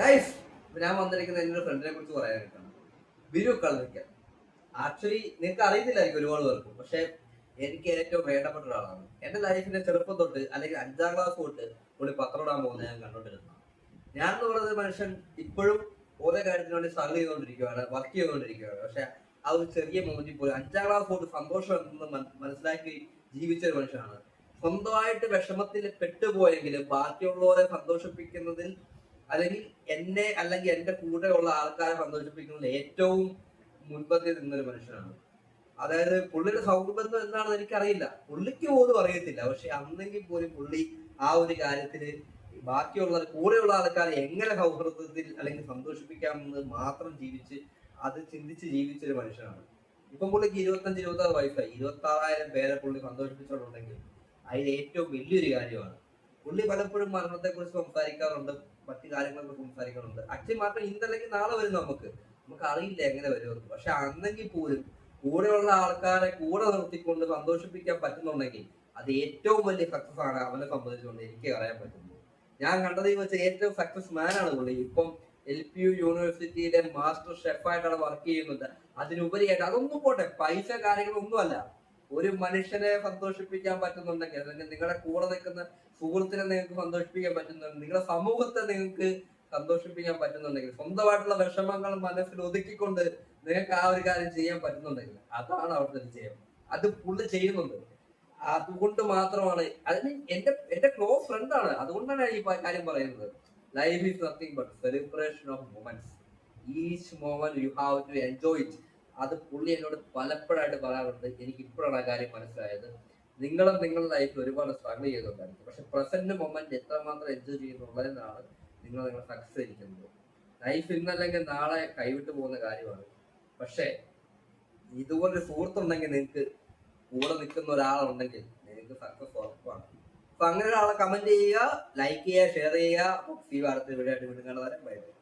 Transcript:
Guys ഞാൻ വന്നിരിക്കുന്ന എന്റെ ഫ്രണ്ടിനെ കുറിച്ച് പറയാനായിട്ടാണ്. ബിരു കളറിക്കൽ ആക്ച്വലി നിങ്ങൾക്ക് അറിയത്തില്ലായിരിക്കും ഒരുപാട് പേർക്ക് പക്ഷെ എനിക്ക് ഏറ്റവും വേണ്ടപ്പെട്ട ഒരാളാണ്. എന്റെ ലൈഫിന്റെ ചെറുപ്പം തൊട്ട് അല്ലെങ്കിൽ അഞ്ചാം ക്ലാസ് തൊട്ട് പത്രം ഇടാൻ പോകുന്നത് ഞാൻ കണ്ടോണ്ടിരുന്നു ഞാൻ എന്ന് പറയുന്നത് മനുഷ്യൻ ഇപ്പോഴും ഓരോ കാര്യത്തിന് വേണ്ടി സ്ട്രഗിൾ ചെയ്തുകൊണ്ടിരിക്കുകയാണ് വർക്ക് ചെയ്തുകൊണ്ടിരിക്കുകയാണ്. പക്ഷെ ആ ഒരു ചെറിയ മൊമെന്റിൽ പോലും അഞ്ചാം ക്ലാസ് തൊട്ട് സന്തോഷം എന്തെന്ന് മനസ്സിലാക്കി ജീവിച്ച ഒരു മനുഷ്യനാണ്. സ്വന്തമായിട്ട് വിഷമത്തിൽ പെട്ടുപോയെങ്കിലും ബാക്കിയുള്ളവരെ സന്തോഷിപ്പിക്കുന്നതിൽ അല്ലെങ്കിൽ എന്നെ അല്ലെങ്കിൽ എന്റെ കൂടെയുള്ള ആൾക്കാരെ സന്തോഷിപ്പിക്കുന്നതിൽ ഏറ്റവും മുൻപന്തി നിന്നൊരു മനുഷ്യനാണ്. അതായത് പുള്ളിയുടെ സൗഹൃദം എന്താണെന്ന് എനിക്കറിയില്ല. പുള്ളിക്ക് പോലും അറിയത്തില്ല. പക്ഷെ അന്നെങ്കിൽ പോലും പുള്ളി ആ ഒരു കാര്യത്തിൽ ബാക്കിയുള്ള കൂടെയുള്ള ആൾക്കാരെ എങ്ങനെ സൗഹൃദത്തിൽ അല്ലെങ്കിൽ സന്തോഷിപ്പിക്കാമെന്ന് മാത്രം ജീവിച്ച് അത് ചിന്തിച്ച് ജീവിച്ചൊരു മനുഷ്യനാണ്. ഇപ്പം പുള്ളിക്ക് ഇരുപത്തഞ്ച് ഇരുപത്തി ആറ് വയസ്സായി. ഇരുപത്തി ആറായിരം പേരെ പുള്ളി സന്തോഷിപ്പിച്ചിട്ടുണ്ടെങ്കിൽ അതിൽ ഏറ്റവും വലിയൊരു കാര്യമാണ്. പുള്ളി പലപ്പോഴും മരണത്തെക്കുറിച്ച് സംസാരിക്കാറുണ്ട്. മറ്റു കാര്യങ്ങളൊക്കെ സംസാരിക്കുന്നുണ്ട് അച്ഛൻ മാത്രം ഇന്നല്ലെങ്കിൽ നാളെ വരും നമുക്ക്. നമുക്ക് അറിയില്ല എങ്ങനെ വരുമെന്ന് പക്ഷെ അന്നെങ്കിൽ പോലും കൂടെയുള്ള ആൾക്കാരെ കൂടെ നിർത്തിക്കൊണ്ട് സന്തോഷിപ്പിക്കാൻ പറ്റുന്നുണ്ടെങ്കിൽ അത് ഏറ്റവും വലിയ സക്സസ് ആണ് അവനെ സംബന്ധിച്ചുകൊണ്ട് എനിക്ക് അറിയാൻ പറ്റുന്നത്. ഞാൻ കണ്ടതിൽ വെച്ച് ഏറ്റവും സക്സസ് മാൻ ആണ് പുള്ളി. ഇപ്പം എൽ പി യു യൂണിവേഴ്സിറ്റിയിലെ മാസ്റ്റർ ഷെഫായിട്ടാണ് വർക്ക് ചെയ്യുന്നത്. അതിനുപരിയായിട്ട് അതൊന്നും പോട്ടെ പൈസ കാര്യങ്ങളൊന്നുമല്ല. ഒരു മനുഷ്യനെ സന്തോഷിപ്പിക്കാൻ പറ്റുന്നുണ്ടെങ്കിൽ അല്ലെങ്കിൽ നിങ്ങളുടെ കൂടെ നിൽക്കുന്ന സുഹൃത്തിനെ നിങ്ങൾക്ക് സന്തോഷിപ്പിക്കാൻ പറ്റുന്നുണ്ടെങ്കിൽ നിങ്ങളുടെ സമൂഹത്തെ നിങ്ങൾക്ക് സന്തോഷിപ്പിക്കാൻ പറ്റുന്നുണ്ടെങ്കിൽ സ്വന്തമായിട്ടുള്ള വിഷമങ്ങൾ മനസ്സിൽ ഒതുക്കിക്കൊണ്ട് നിങ്ങൾക്ക് ആ ഒരു കാര്യം ചെയ്യാൻ പറ്റുന്നുണ്ടെങ്കിൽ അതാണ് അവിടുത്തെ വിജയം അത് പുള്ളി ചെയ്യുന്നുണ്ട്. അതുകൊണ്ട് മാത്രമാണ് അതിന് എന്റെ എന്റെ ക്ലോസ് ഫ്രണ്ടാണ് അതുകൊണ്ടാണ് ഈ കാര്യം പറയുന്നത്. Life is nothing but celebration of moments each moment you have to enjoy it അത് പുള്ളി എന്നോട് പലപ്പോഴായിട്ട് പറയാറുണ്ട് എനിക്ക് ഇപ്പോഴാണ് ആ കാര്യം മനസ്സിലായത്. നിങ്ങളും നിങ്ങളുടെ ലൈഫിൽ ഒരുപാട് സ്ട്രഗിൾ ചെയ്തുകൊണ്ടായിരിക്കും. പക്ഷെ പ്രസന്റ് മൊമെന്റ് എത്രമാത്രം എൻജോയ് ചെയ്യുന്നുള്ളതെന്നാണ് നിങ്ങൾ നിങ്ങൾ സക്സസ് ഇരിക്കുന്നത്. ലൈഫ് ഇന്നല്ലെങ്കിൽ നാളെ കൈവിട്ടു പോകുന്ന കാര്യമാണ്. പക്ഷേ ഇതുപോലൊരു സുഹൃത്തുണ്ടെങ്കിൽ നിങ്ങൾക്ക് കൂടെ നിൽക്കുന്ന ഒരാളുണ്ടെങ്കിൽ നിങ്ങൾക്ക് സക്സസ് ഉറപ്പാണ്. അപ്പൊ അങ്ങനെ ഒരാളെ കമന്റ് ചെയ്യുക ലൈക്ക് ചെയ്യുക ഷെയർ ചെയ്യുക. അടുത്ത വീഡിയോ ആയിട്ട് വീണ്ടും കാണുന്നവരെ ബൈ ബൈ